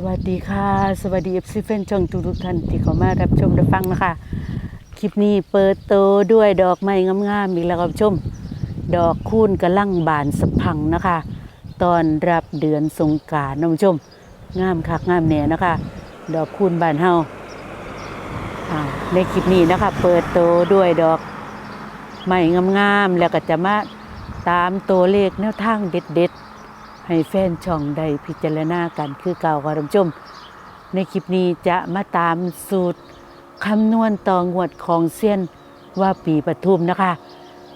สวัสดีค่ะ สวัสดีเอฟซีแฟนช่องทุกทุกๆท่านที่เข้ามารับชมรับฟังนะคะ คลิปนี้เปิดโตด้วยดอกไม้งามๆอีกแล้วครับชม ดอกคูณกระลั่งบานสะพังนะคะ ตอนรับเดือนสงกรารน้องผู้ชม งามคักงามแหน่นะคะ ดอกคูณบานเห่าในคลิปนี้นะคะ เปิดโตด้วยดอกไม้งามๆแล้วก็จะมาตามตัวเลขแนวทางเด็ดๆ ให้แฟนช่องได้พิจารณากันคือเก่าค่ะท่านผู้ชม ในคลิปนี้จะมาตามสูตรคำนวณต่องวดของเซียนว่าปีปทุมนะคะ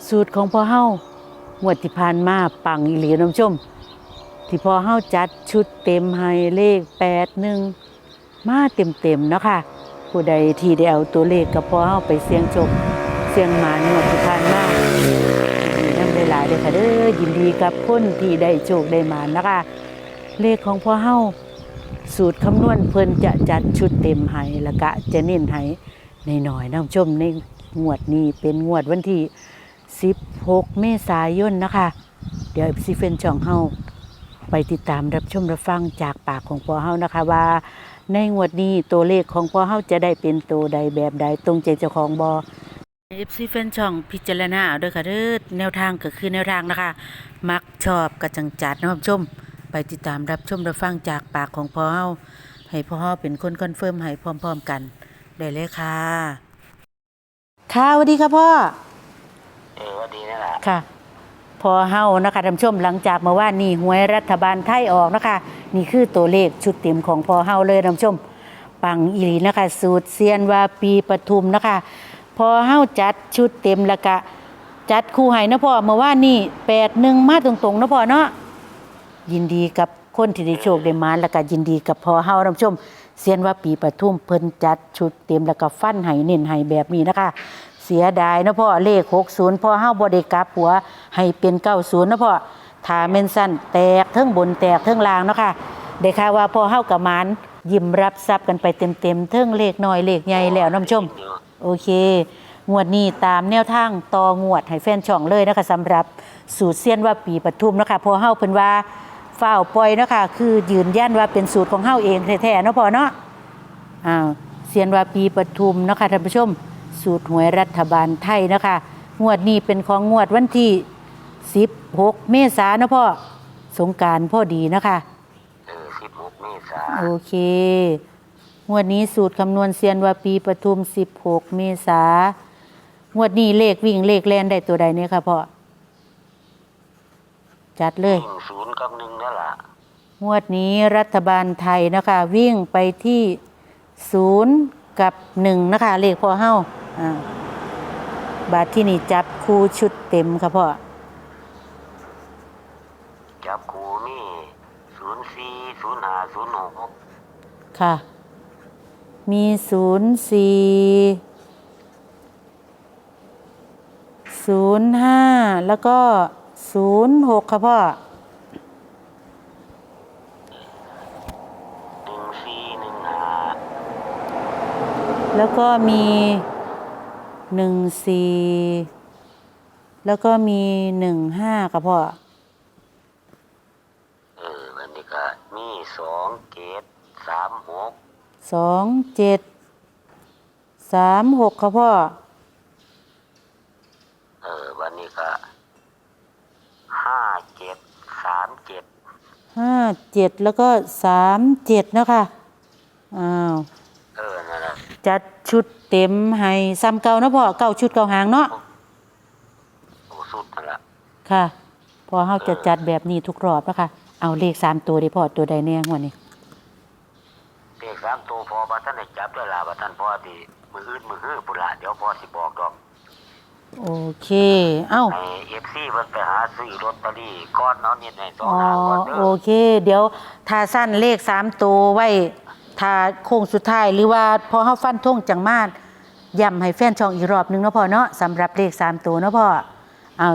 สูตรของพ่อเฮางวดที่ผ่านมาปังอีหลีท่นผู้ชม ที่พ่อเฮาจัดชุดเต็มให้เลขแปดหนึ่งมาเต็มเต็มๆนะคะผู้ใดที่ได้เอาตัวเลขกับพ่อเฮาไปเสี่ยงโชคเสี่ยงมานวดที่ผ่านมา ดีนำได้หลายเลยค่ะเด้อยินดีกับคนที่ได้โชคได้มานะคะ เลขของพ่อเฮาสูตรคำนวณเพิ่นจะจัดชุดเต็มให้แล้วก็จะเน้นให้ในหน่อยนะคุณผู้ชมในงวดนี้เป็นงวดวันที่ 16 เมษายนนะคะ เดี๋ยวซีเฟนช่องเฮาไปติดตามรับชมรับฟังจากปากของพ่อเฮานะคะว่า ในงวดนี้ตัวเลขของพ่อเฮาจะได้เป็นตัวใดแบบใดตรงใจเจ้าของบอ เอฟซีแฟนช่องพิจารณาเอาเด้วยค่ะเด้อแนวทางก็คือแนวทางนะคะ มักชอบกระจังจัดนะคุณผู้ชม ไปติดตามรับชมรับฟังจากปากของพ่อเฮาให้พ่อเฮาเป็นคนคอนเฟิร์มให้พร้อมๆกัน ได้เลยค่ะ ค่ะสวัสดีค่ะพ่อ เออว่าดีนั่นแหละค่ะพอเฮานะคะท่านผู้ชมหลังจากเมื่อวานนี้หวยรัฐบาลไทยออกนะคะ นี่คือตัวเลขชุดเต็มของพอเฮาเลยท่านผู้ชม ปังอีหลีนะคะ สูตรเซียนว่าปีปทุมนะคะ พอเฮาจัดชุดเต็มแล้วก็จัดคู่ให้นะพ่อเมื่อวานนี้แปดหนึ่งมาตรงๆนะพ่อเนาะยินดีกับคนที่ได้โชคได้มาแล้วก็ยินดีกับพอเฮาท่านผู้ชมเซียนว่าปีปทุมเพิ่นจัดชุดเต็มแล้วก็ฟันให้เน้นให้แบบนี้นะคะ เสียดายนะพ่อเลข60พอเฮาบ่ได้กลับหัวให้เป็น90นย์นะพ่อถ้าแม่นสั้นแตกเทั้งบนแตกเทั้งล่างเนาะค่ะได้ข่าว่าพอเฮากับมานยิ้มรับทรัพย์กันไปเต็มๆเทั้งเลขน้อยเลขใหญ่แล้วน้ำชมอ โอเค งวดนี้ตามแนวทางต่องวดให้แฟนช่องเลยนะคะสำหรับสูตรเซียนว่าปีปทุมนะคะพอเฮาเพิ่นว่าฝ้าวปล่อยเนาะคะคือยืนยันว่าเป็นสูตรของเฮาเองแท้ๆเนาะพอเนาะอ้าวเซียนว่าปีปทุมเนาะคะท่านผู้ชม สูตรหวยรัฐบาลไทยนะคะงวดนี้เป็นของงวดวันที่ 16 เมษายนเนาะพ่อสงกรารพอดีนะคะ เออสิบหกเมษา โอเค งวดนี้สูตรคำนวณเซียนว่าปีปทุม 16 เมษางวดนี้เลขวิ่งเลขแลนได้ตัวใดเนี่ยค่ะพ่อจัดเลยหนึ่งศูนย์กับหนึ่งนั่นแหละงวดนี้รัฐบาลไทยนะคะ วิ่งไปที่ศูนย์กับหนึ่งนะคะ เลขพ่อเฮ้าอ่าบาทที่นี่จับคู่ชุดเต็มค่ะพ่อจับครูนี่ศูนย์สี่ศูนย์ห้าศูนย์หกค่ะ มีศูนย์สี่ศูนย์ห้าแล้วก็ศูนย์หกค่ะพ่อหนึ่งสี่หนึ่งห้าแล้วก็มีหนึ่งสี่แล้วก็มีหนึ่งห้าค่ะพ่อ เออวันนี้ก็มีสองเกตสามหก สองเจ็ดสามหกค่ะพ่อ เออวันนี้ก็ห้าเจ็ดสามเจ็ดห้าเจ็ดแล้วก็สามเจ็ดนะคะอ้าว เออนั่นแหละจัดชุดเต็มให้ซ้ำเก่าเนาะพ่อเก้าชุดเก่าหางเนาะ โอ้สุดนั่นแหละค่ะ พอเฮาจะจัดแบบนี้ทุกรอบนะคะ เอาเลขสามตัวได้พอตัวใดแน่หัวนี้เลข สามตัวพอบัท่านได้จับด้วยล่ะบัท่านพอดีมืออื่นมือฮื้อปุระเดี๋ยวพอสิบอกดอกโอเค เอ้าไอเอฟซีมันไปหาซื้อลอตเตอรี่ก้อนเนาะเนี่ยในสองอ๋อ หางก่อนเด้โออเค เดี๋ยวถ้าสั้นเลขสามตัวไว้ถ้าโค้งสุดท้าย หรือว่าพอเฮาฟันท่งจังมาดย้ำให้แฟนช่องอีกรอบหนึงเนาะพ่อเนาะสำหรับเลขสามตัวเนาะพ่อเอา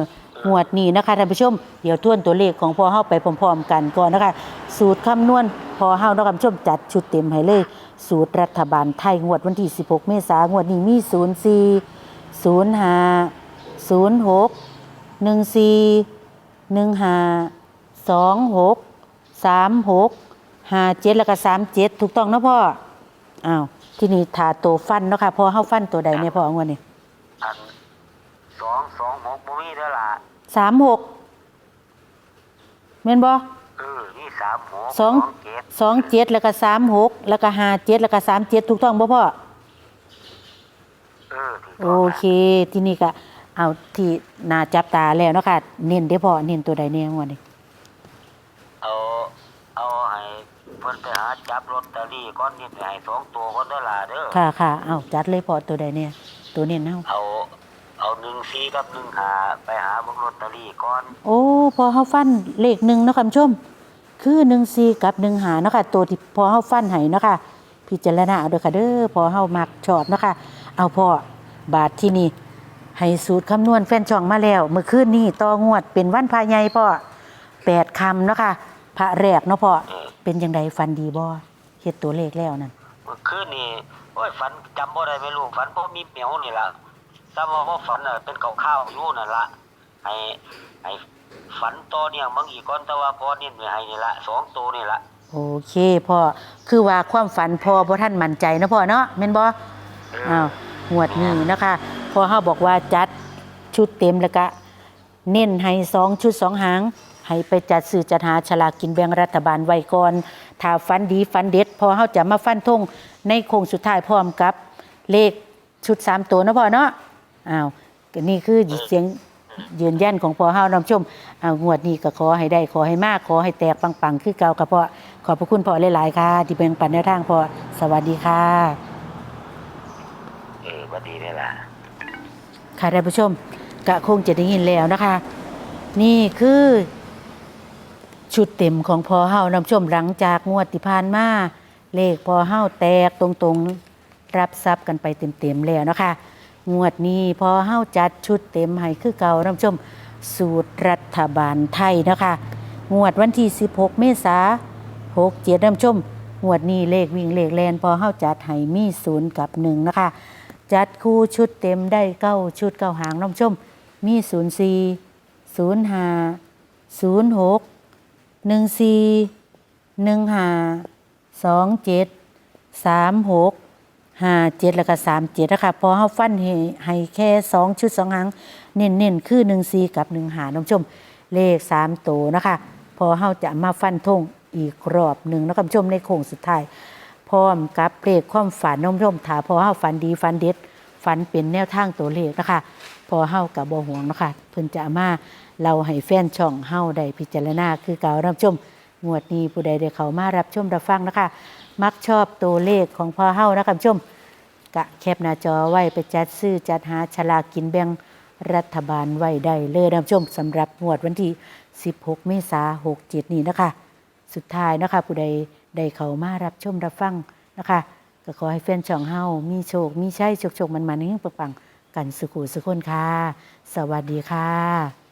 งวดนี้นะคะท่านผู้ชม เดี๋ยวทวนตัวเลขของพ่อเฮาไปพร้อมๆกันก่อนนะคะ สูตรคำนวณ พอเฮาเนาะท่านผู้ชมจัดชุดเต็มให้เลย สูตรรัฐบาลไทยงวดวันที่ 16 เมษายนงวดนี้มี 04 05 06หนึ่งสี่หนึ่งห้าสองหกสามหกห้าเจ็ดแล้วก็สามเจ็ดถูกต้องเนาะพ่อ อ้าว ที่นี่ถาโตฟันเนาะค่ะพอเฮาฟันตัวใดเนี่ยพ่อเอางวดนี้อันสองสองหกบ่มีเด้อล่ะสามหกแม่นบ่ เออนี่สามหกสอง เจ็ดสองเจ็ดแล้วก็สามหกแล้วก็ห้าเจ็ดแล้วก็สามเจ็ดถูกต้องบ่พ่อ เออถูกโอต้องนะเค ที่นี่ก็เอาที่นาจับตาแล้วเนาะค่ะเน้นได้อพ่อเน้นตัวใดเนี่ยงวดนี้เอาเอาให้เพิ่นไปหาจับลอตเตอรี่ก่อนนี่ไปให้สองตัวก่อนเด้อล่ะเด้อค่ะค่ะเอาจัดเลยพ่อตัวใดเนี่ยตัวเน้นเฮาเอา เอาหนึ่งสี่กับหนึ่งหาไปหาเบิ่งลอตเตอรี่ก่อนโอ้ พอเฮาฟันเลขหนึ่งเนาะค่ะคุณผู้ชม คือหนึ่งสี่กับหนึ่งหาเนาะค่ะตัวที่พอเฮาฟันให้เนาะค่ะพิจารณาเอาเด้อค่ะเด้อพอเฮามักชอบเนาะค่ะเอาพ่อบาทที่นี่ให้สูตรคำนวณแฟนช่องมาแล้วเมื่อคืนนี้ต่องวดเป็นวันพาใหญ่พ่อแปดคำเนาะค่ะพระแรกเนาะพ่อเออเป็นจังไดฟันดีบ่เฮ็ดตัวเลขแล้วนั่น เมื่อคืนนี่โอ้ยฝันจำบ่ได้ไม่รู้ฝันเพราะมีเหมียวนี่ล่ะ แต่ว่าบ่ฝันน่ะเป็นข้าวๆอยู่นั่นล่ะให้ให้ฝันต่อเนี่ยบางอีกก่อนแต่ว่าพอนี่ให้นี่ละสองตัวนี่ละโอเคพ่อคือว่าความฝันพ่อบ่ท่านมั่นใจเนาะพ่อเนาะแม่นบ่เอออ้าวงวดนี้นะคะพอเฮาบอกว่าจัดชุดเต็มแล้วก็เน้นให้สองชุดสองหางให้ไปจัดซื้อจัดหาฉลากกินแบ่งรัฐบาลไว้ก่อนถ้าฟันดีฟันเด็ดพอเฮาจะมาฟันธงในโค้งสุดท้ายพร้อมกับเลขชุดสามตัวเนาะพ่อเนาะ อ้าวก็นี่คือเสียงยืนยันของพ่อเฮานำชมอ้าวงวดนี้ก็ขอให้ได้ขอให้มากขอให้แตกปังๆ คือเก่ากับพ่อขอบพระคุณพ่อหลายๆค่ะที่เป็นปันแนวทางพ่อสวัสดีค่ะเออบ่ดีนี่ล่ะค่ะท่านผู้ชมกะคงจะได้ยินแล้วนะคะ นี่คือชุดเต็มของพอเฮานำชมหลังจากงวดที่ผ่านมาเลขพอเฮาแตกตรงๆ รับทรัพย์กันไปเต็มๆแล้วนะคะ งวดนี้พอเฮาจัดชุดเต็มให้คือเก่านำชมสูตรรัฐบาลไทยนะคะงวดวันที่ 16 เมษา6เจ็ดนำชมงวดนี้เลขวิ่งเลขแลนพอเฮาจัดให้มีศูนย์กับหนึ่งนะคะ จัดคู่ชุดเต็มได้เก้าชุดเก้าหางน้องชม มีศูนย์สี่ศูนย์ห้าศูนย์หกหนึ่งสี่หนึ่งห้าสองเจ็ดสามหก ห้าเจ็ดแล้วก็สามเจ็ดนะคะพอเฮาฟันให้ให้แค่สองชุดสองหางเน้นๆคือหนึ่งสี่กับหนึ่งหาน้องชม เลขสามตัวนะคะ พอเฮาจะมาฟันธงอีกรอบหนึ่งนะคะคุณผู้ชมในโค้งสุดท้าย พร้อมกับเลขความฝันน้องชมถาพอเฮาฝันดีฝันเด็ดฝันเป็นแนวทางตัวเลขนะคะ พอเฮากับบ่ห่วงนะคะเพิ่นจะมาเราให้แฟนช่องเฮาได้พิจารณาคือเก่ารับชมงวดนี้ผู้ใดได้เข้ามารับชมรับฟังนะคะ มักชอบตัวเลขของพอเฮ้านะคะคุณผู้ชมกะแคปหน้าจอไว้ไปจัดซื้อจัดหาฉลากกินแบ่งรัฐบาลไว้ได้เลยนะผู้ชมสำหรับงวดวันที่ 16 เมษายน67 นี้นะคะ สุดท้ายนะคะผู้ใดได้เข้ามารับชมรับฟังนะคะก็ขอให้แฟนช่องเฮามีโชค มีชัยโชคโชคมันมันๆเฮงปังกันสุขุสุขคนค่ะ สวัสดีค่ะ